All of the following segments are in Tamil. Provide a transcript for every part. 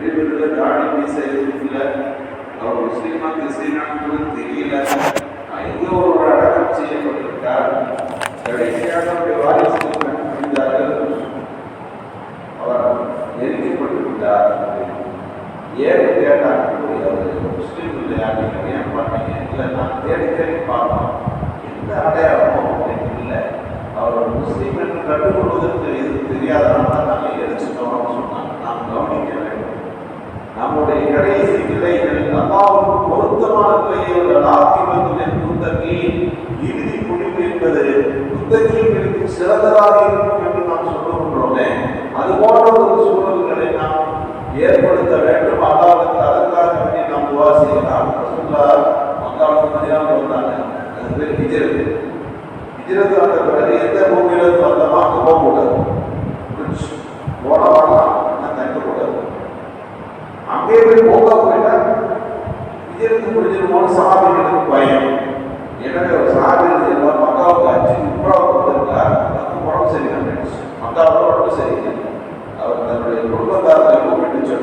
வீடுகளில் தாடி மீசை எதுவும் இல்லை அவர் முஸ்லீமா கிறிஸ்டினான்னு தெரியல. எங்கே ஒரு அடக்கம் செய்யப்பட்டிருக்கார் கடைசியாக அவருடைய வாரிசுகள் கண்டுபிடித்தார்கள் அவர் எரிக்கப்பட்டிருந்தார் ஏன் கேட்டாங்க அவர் முஸ்லீம் இல்லையா? நீங்கள் ஏன் பண்ணீங்க? இல்லை நான் தேடி தேடி பார்த்தோம் எந்த அடையாளமும் எனக்கு இல்லை. அவர் முஸ்லீம் என்று கண்டுகொள்வதற்கு இது தெரியாதனால தான் நாங்கள் எரிச்சிட்டோம்னு சொன்னாங்க. நாம் கவனிக்க கடைசி நிலைகளில் அல்லாவுக்கு பொருத்தமான நிலையில் ஆக்கிரமிப்பின் புத்தகி இறுதி முடிவு என்பது புத்தகிகளுக்கு சிறந்ததாக இருக்கும் என்று நாம் சொல்லுகின்றோமே. அது போன்ற ஒரு சூழல்களை நாம் ஏற்படுத்த வேண்டும். அல்லாவுக்கு அதற்காக வேண்டி நாம் துவா செய்யலாம். சொல்லார் மக்காவுக்கு மதியாக வந்தாங்க. அது பேர் விஜயத்து விஜயத்து வந்த பிறகு எந்த பூமியிலிருந்து வந்தமாக போகும்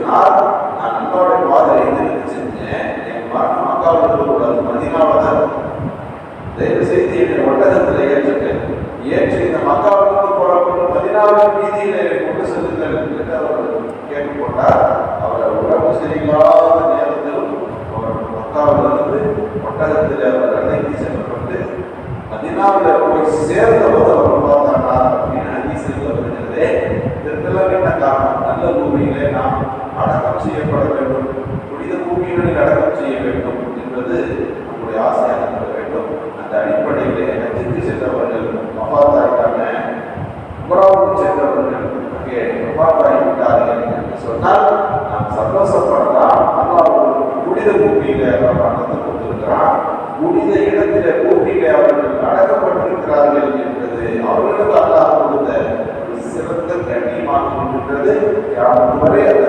கூப்பிட்டு நான் அல்லாவுடைய பாதையில் எதிர்த்து செஞ்சேன் என் மரணம் மக்காவில் இருக்கக்கூடாது மதினாவில் தான் இருக்கும். தயவு செய்து என்னை ஒட்டகத்தில் ஏற்றுட்டேன் ஏற்று இந்த மக்காவிலிருந்து புறப்பட்டு பதினாறு வீதியில கொண்டு செல்லுங்கள் என்று அவர் கேட்டுக்கொண்டார் அவரை உடம்பு சரியில்லாத நேரத்திலும் அவர் மக்காவிலிருந்து ஒட்டகத்தில் அவர் அழைத்து செல்லப்பட்டு பதினாறுல போய் சேர்ந்தபோது அவர் பார்த்தாரா அப்படின்னு ஹதீஸில் வருகிறதே இதற்கெல்லாம் என்ன காரணம் நல்ல பூமியிலே நாம் அடக்கம் செய்யப்பட வேண்டும் புனித பூமிகளில் அடக்கம் செய்ய வேண்டும் என்பது நம்முடைய ஆசையாக இருக்க வேண்டும். அந்த அடிப்படையிலே ஹஜ்ஜுக்கு சென்றவர்கள் மபாத்தாய்க்கான உமராவுக்கு சென்றவர்கள் அங்கே விட்டார்கள் என்று சொன்னால் நாம் சந்தோஷப்படலாம். ஆனால் அவர்கள் புனித பூமியில அவர் அடர்ந்து கொண்டிருக்கிறான். புனித இடத்திலே பூமியிலே அவர்கள் அடக்கப்பட்டிருக்கிறார்கள் என்பது அவர்களுக்கு அல்லாஹ் கொடுத்த ஒரு சிறந்த கண்ணியமாக இருக்கின்றது. யாரும் வரை அந்த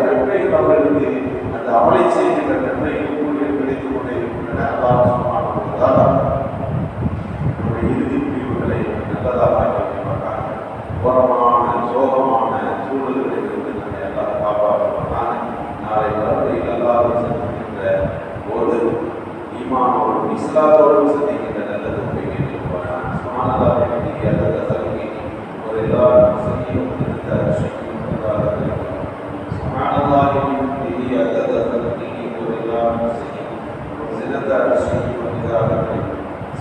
அவர்களுக்கு அந்த அமலை செய்கின்ற நன்மைகள் கூலிகள் கிடைத்துக் கொண்டே இருக்கின்றன. அல்லாஹ் இறுதி முடிவுகளை நல்லதாக உரமான சோகமான சூழல்களில் இருந்து நம்மை எல்லாம் காப்பாற்றுவதான நாளை மறுபடியில் எல்லாரும் செல்கின்ற ஒரு இமானோடும் சிறந்த அரசை வருகிறார்கள்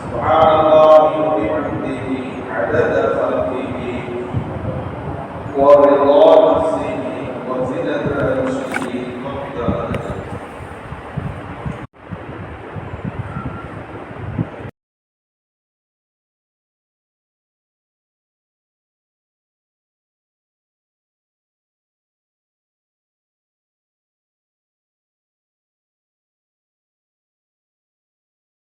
سبحان الله وبحمده عدد خلقه ورضا نفسه